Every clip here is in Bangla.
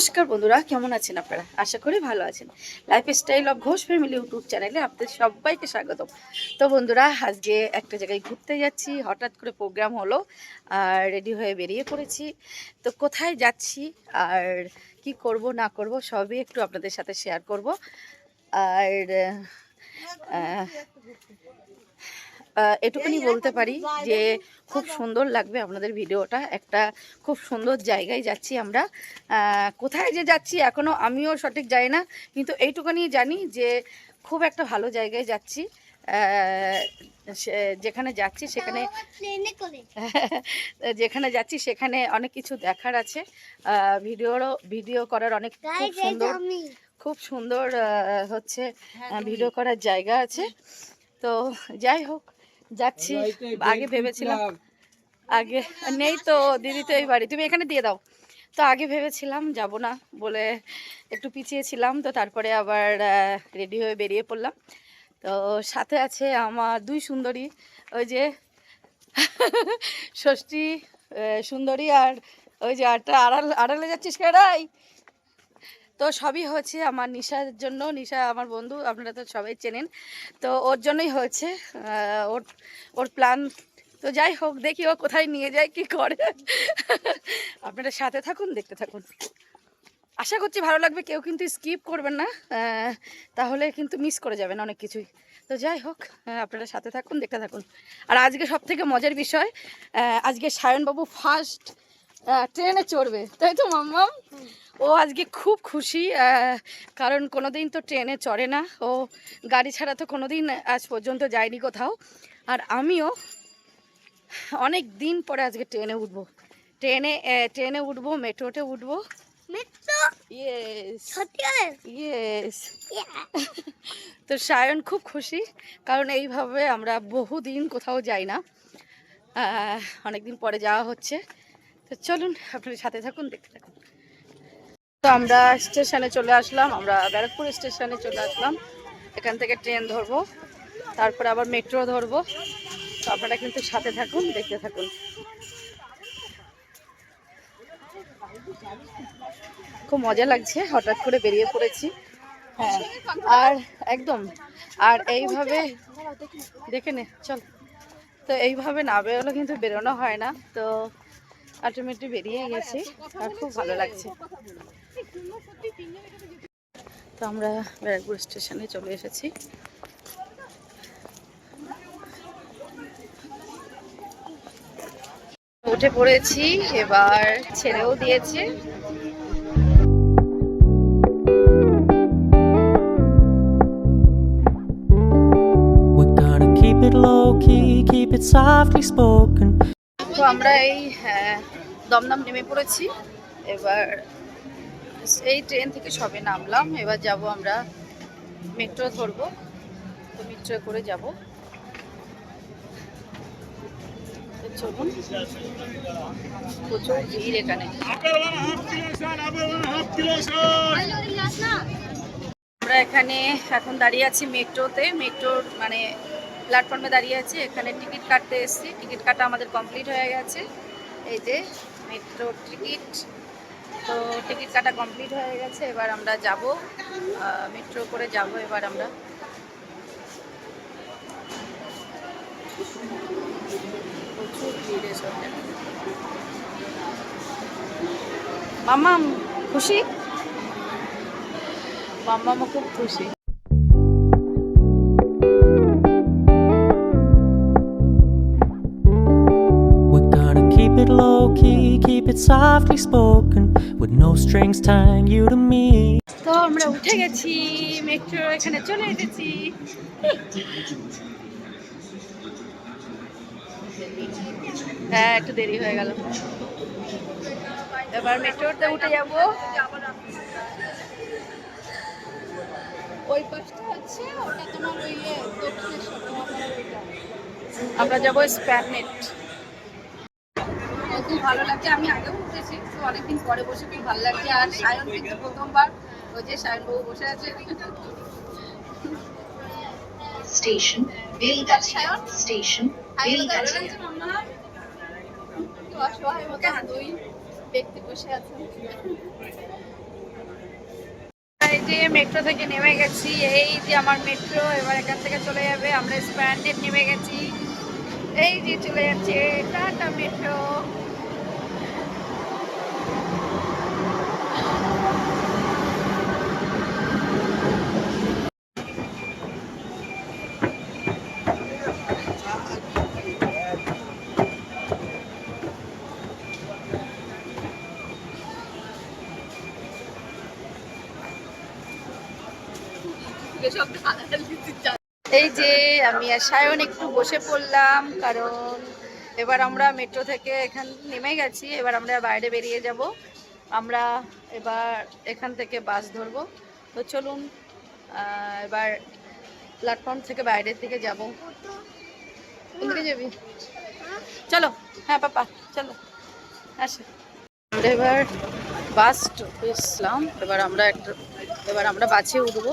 নমস্কার বন্ধুরা, কেমন আছেন আপনারা? আশা করি ভালো আছেন। Lifestyle of Ghosh family YouTube চ্যানেলে আপনাদের সবাইকে স্বাগতম। তো বন্ধুরা, আজকে একটা জায়গায় ঘুরতে যাচ্ছি, হঠাৎ করে প্রোগ্রাম হলো, আর রেডি হয়ে বেরিয়ে পড়েছি। তো কোথায় যাচ্ছি, আর কি করব, না করব, সবই একটু আপনাদের সাথে শেয়ার করব। আর এটুকুনি বলতে পারি যে খুব সুন্দর লাগবে আপনাদের ভিডিওটা। একটা খুব সুন্দর জায়গায় যাচ্ছি আমরা। কোথায় যে যাচ্ছি এখনও আমিও সঠিক জানি না কিন্তু এইটুকুনি জানি যে খুব একটা ভালো জায়গায় যাচ্ছি। সে- যেখানে যাচ্ছি সেখানে যেখানে যাচ্ছি সেখানে অনেক কিছু দেখার আছে। ভিডিওরও ভিডিও করার অনেক খুব সুন্দর খুব সুন্দর হচ্ছে ভিডিও করার জায়গা আছে। তো যাই হোক যাচ্ছি। আগে ভেবেছিলাম আগে নেই তো দিদি তো এই বাড়ি। তুমি এখানে দিয়ে দাও। তো আগে ভেবেছিলাম যাব না বলে একটু পিছিয়ে ছিলাম তো তারপরে আবার রেডি হয়ে বেরিয়ে পড়লাম। তো সাথে আছে আমার দুই সুন্দরী ওই যে ষষ্ঠী সুন্দরী আর ওই যে আড়াল আড়ালে যাচ্ছিস কেডাই? তো সবই হয়েছে আমার নিশার জন্য। নিশা আমার বন্ধু, আপনারা তো সবাই চেনেন। তো ওর জন্যই হয়েছে ওর ওর প্ল্যান তো যাই হোক, দেখি ও কোথায় নিয়ে যায়, কি করে। আপনারা সাথে থাকুন, দেখতে থাকুন। আশা করছি ভালো লাগবে, কেউ কিন্তু স্কিপ করবেন না। তাহলে কিন্তু মিস করে যাবেন অনেক কিছুই। তো যাই হোক আপনারা সাথে থাকুন, দেখতে থাকুন। আর আজকে সব থেকে মজার বিষয় আজকে সায়নবাবু ফার্স্ট ট্রেনে চড়বে। তাই তো মাম্মাম? ও আজকে খুব খুশি কারণ কোনোদিন তো ট্রেনে চড়ে না। ও গাড়ি ছাড়া তো কোনোদিন আজ পর্যন্ত যায়নি কোথাও। আর আমিও অনেক দিন পরে আজকে ট্রেনে উঠবো। ট্রেনে ট্রেনে উঠবো মেট্রোতে উঠবো। মেট্রো? ইয়েস সত্যি ইয়েস তো সায়ন খুব খুশি কারণ এইভাবে আমরা বহুদিন কোথাও যাই না। অনেক দিন পরে যাওয়া হচ্ছে। তো চলুন আপনার সাথে থাকুন দেখতে থাকুন। তো আমরা স্টেশনে চলে আসলাম আমরা ব্যারাকপুর স্টেশনে চলে আসলাম। এখান থেকে ট্রেন ধরবো তারপরে আবার মেট্রো ধরবো। তো আপনারা কিন্তু সাথে থাকুন দেখতে থাকুন। খুব মজা লাগছে হঠাৎ করে বেরিয়ে পড়েছি। হ্যাঁ। আর একদম আর এইভাবে দেখে নে চল। তো এইভাবে না বেরোলে কিন্তু বেরোনো হয় না তো আলটিমেটলি বেরিয়ে গেছি। আর খুব ভালো লাগছে। তো আমরা ব্যারাকপুর স্টেশনে চলে এসেছি। উঠে পড়েছি এবার ছেড়েও দিয়েছে। Keep it low key, keep it softly spoken. তো আমরা এই হ্যাঁ, দমদম নেমে পড়েছি। এবার এই ট্রেন থেকে সবে নামলাম। এবার যাব আমরা মেট্রো ধরবো। তো মেট্রো করে যাব। প্রচুর ভিড় এখানে। আমরা এখানে এখন দাঁড়িয়ে আছি মেট্রোতে মেট্রোর মানে প্ল্যাটফর্মে দাঁড়িয়ে আছি, এখানে টিকিট কাটতে এসেছি। টিকিট কাটা আমাদের কমপ্লিট হয়ে গেছে। এই যে মেট্রো টিকিট। তো টিকিট কাটা কমপ্লিট হয়ে গেছে, এবার আমরা যাব। মেট্রো করে যাব এবার আমরা। প্রচুর খুশি? মাম্মামও খুব খুশি। It softly spoken. With no strings tying you to me. তো আমরা উঠে গেছি, মেট্রো এখানে চলে এসেছি হ্যাঁ একটু দেরি হয়ে গেল এবার মেট্রোতে উঠে যাব ওই পাশটা হচ্ছে ওটা তোমার ওই। আমরা যাব স্প্যানেট খুব ভালো লাগছে। আমি আগেও উঠেছি তো অনেকদিন পরে বসে খুব ভালো লাগছে। আর সায়ন কিন্তু প্রথমবার ওই যে সায়ন বাবু বসে আছে। Station Belgatia. Station ভালো লাগছে Belgatia. মাম্মা একটু অসহায় মতো দুই ব্যক্তি বসে আছে এই যে মেট্রো থেকে নেমে গেছি এই যে আমার মেট্রো এবার এখান থেকে চলে যাবে। আমরা স্প্যান্ডেড নেমে গেছি। এই যে চলে যাচ্ছে টাটা মেট্রো এই যে আমি আর সায়ন একটু বসে পড়লাম, কারণ এবার আমরা মেট্রো থেকে এখান নেমে গেছি, এবার আমরা বাইরে বেরিয়ে যাব। আমরা এবার এখান থেকে বাস ধরবো। তো চলুন এবার প্ল্যাটফর্ম থেকে বাইরের দিকে যাব। কোন যাবি? চলো হ্যাঁ পাপা, চলো, আসো। এবার বাস স্টপেছিলাম এবার আমরা একটা, এবার আমরা বাসে উঠবো।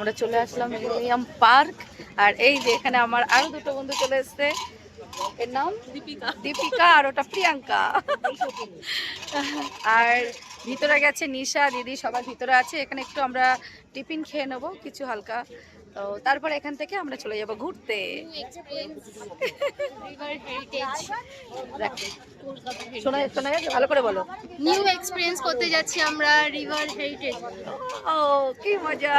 আমরা চলে আসলাম মিলেনিয়াম পার্ক। আর এই যে এখানে আমার আরও দুটো বন্ধু চলে এসছে। এর নাম? দীপিকা। দীপিকা আর ওটা প্রিয়াঙ্কা। আর ভিতরে গেছে নিশা দিদি সবার ভিতরে আছে। এখানে একটু আমরা টিফিন খেয়ে নেব কিছু হালকা তো তারপর এখান থেকে আমরা চলে যাব ঘুরতে। শোনা শোনা ভালো করে বলো। নিউ এক্সপিরিয়েন্স করতে যাচ্ছি আমরা রিভার হেরিটেজ ও কি মজা।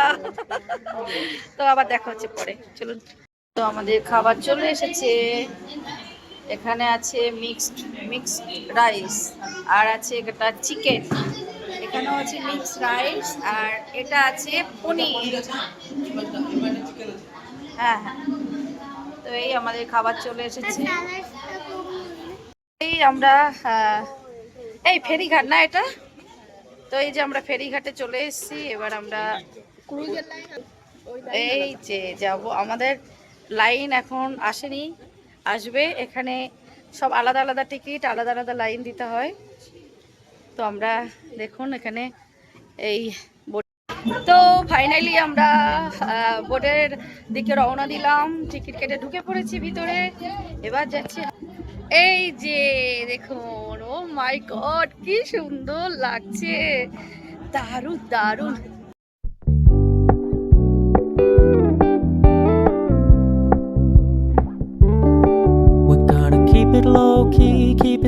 তো আবার দেখা হচ্ছে পরে চলুন। তো আমাদের খাবার চলে এসেছে। এখানে আছে মিক্সড মিক্সড রাইস আর আছে এটা চিকেন এখানেও আছে মিক্সড রাইস আর এটা আছে পনির। হ্যাঁ হ্যাঁ। তো এই আমাদের খাবার চলে এসেছে। এই আমরা এই ফেরিঘাট না এটা? তো এই যে আমরা ফেরিঘাটে চলে এসেছি, এবার আমরা এই যে যাব। আমাদের লাইন এখন আসেনি, আসবে। এখানে সব আলাদা আলাদা টিকিট, আলাদা আলাদা লাইন দিতে হয়। তো আমরা দেখুন এখানে এই তো ফাইনালি আমরা বোটের দিকে রওনা দিলাম। টিকিট কেটে ঢুকে পড়েছি ভিতরে। এবার যাচ্ছি এই যে দেখুন ও মাই গড কি সুন্দর লাগছে। দারুণ দারুণ। Keep it low key, keep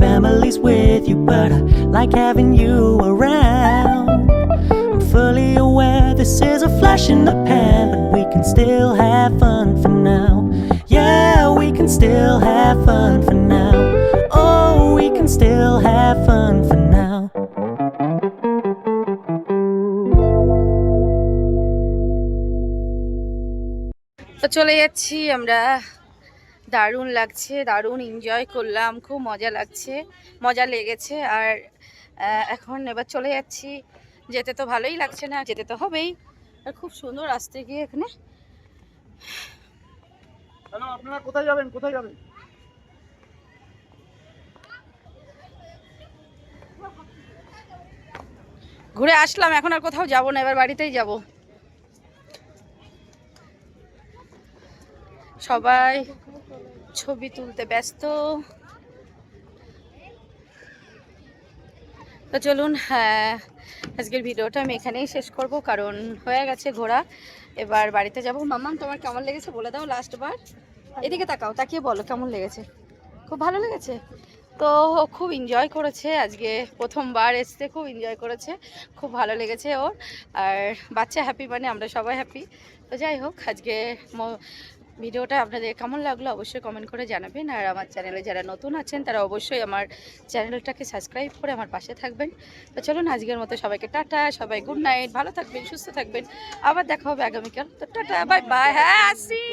families with you, but I like having you around. I'm fully aware this is a flash in the pan, but we can still have fun for now. Yeah, we can still have fun for now. Oh, we can still have fun for now. তো চলে যাচ্ছি আমরা দারুণ লাগছে দারুণ এনজয় করলাম খুব মজা লাগছে মজা লেগেছে। আর এখন এবার চলে যাচ্ছি। যেতে তো ভালোই লাগছে না যেতে তো হবেই। আর খুব সুন্দর আসতে গিয়ে এখানে। আপনারা কোথায় যাবেন কোথায় যাবেন? ঘুরে আসলাম এখন আর কোথাও যাব না এবার বাড়িতেই যাব। সবাই ছবি তুলতে ব্যস্ত। তো চলুন আজকের ভিডিওটা আমি এখানেই শেষ করব, কারণ হয়ে গেছে ঘোরা। এবার বাড়িতে যাব। মাম্মাম তোমার কেমন লেগেছে? বলে দাও লাস্ট বার এদিকে তাকাও, তাকিয়ে বলো কেমন লেগেছে। খুব ভালো লেগেছে। তো খুব এনজয় করেছে আজকে। প্রথমবার এসছে, খুব এনজয় করেছে। খুব ভালো লেগেছে ওর। আর বাচ্চা হ্যাপি মানে আমরা সবাই হ্যাপি তো যাই হোক, আজকে ভিডিওটা আপনাদের কেমন লাগল অবশ্যই কমেন্ট করে জানাবেন। আর আমার চ্যানেলে যারা নতুন আছেন, তারা অবশ্যই আমার চ্যানেলটাকে সাবস্ক্রাইব করে আমার পাশে থাকবেন। তো চলুন আজকের মতো সবাইকে টাটা, সবাই গুড নাইট ভালো থাকবেন, সুস্থ থাকবেন। আবার দেখা হবে আগামীকাল। তো টাটা বাই বাই হ্যাঁ আসি!